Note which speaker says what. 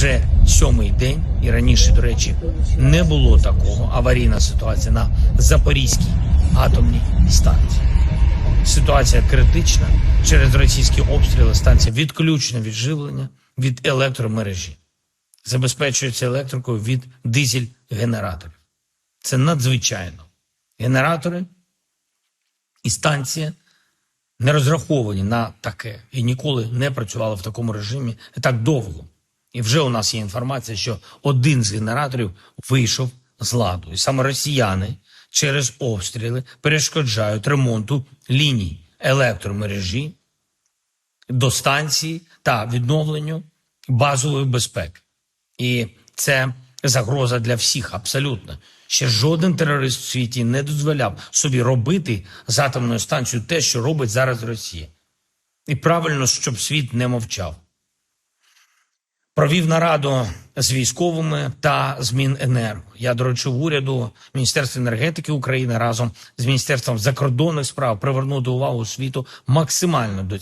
Speaker 1: вже сьомий день, і раніше, до речі, не було такого аварійна ситуація на Запорізькій атомній станції. Ситуація критична через російські обстріли. Станція відключена від живлення від електромережі, забезпечується електрикою від дизель-генераторів. Це надзвичайно. Генератори і станція не розраховані на таке і ніколи не працювали в такому режимі так довго. І вже у нас є інформація, що один з генераторів вийшов з ладу. І саме росіяни через обстріли перешкоджають ремонту ліній електромережі до станції та відновленню базової безпеки. І це загроза для всіх абсолютно. Ще жоден терорист в світі не дозволяв собі робити з атомною станцією те, що робить зараз Росія. І правильно, щоб світ не мовчав. Провів нараду з військовими та з Міненерго. Я доручив уряду Міністерства енергетики України разом з Міністерством закордонних справ привернути увагу світу максимально до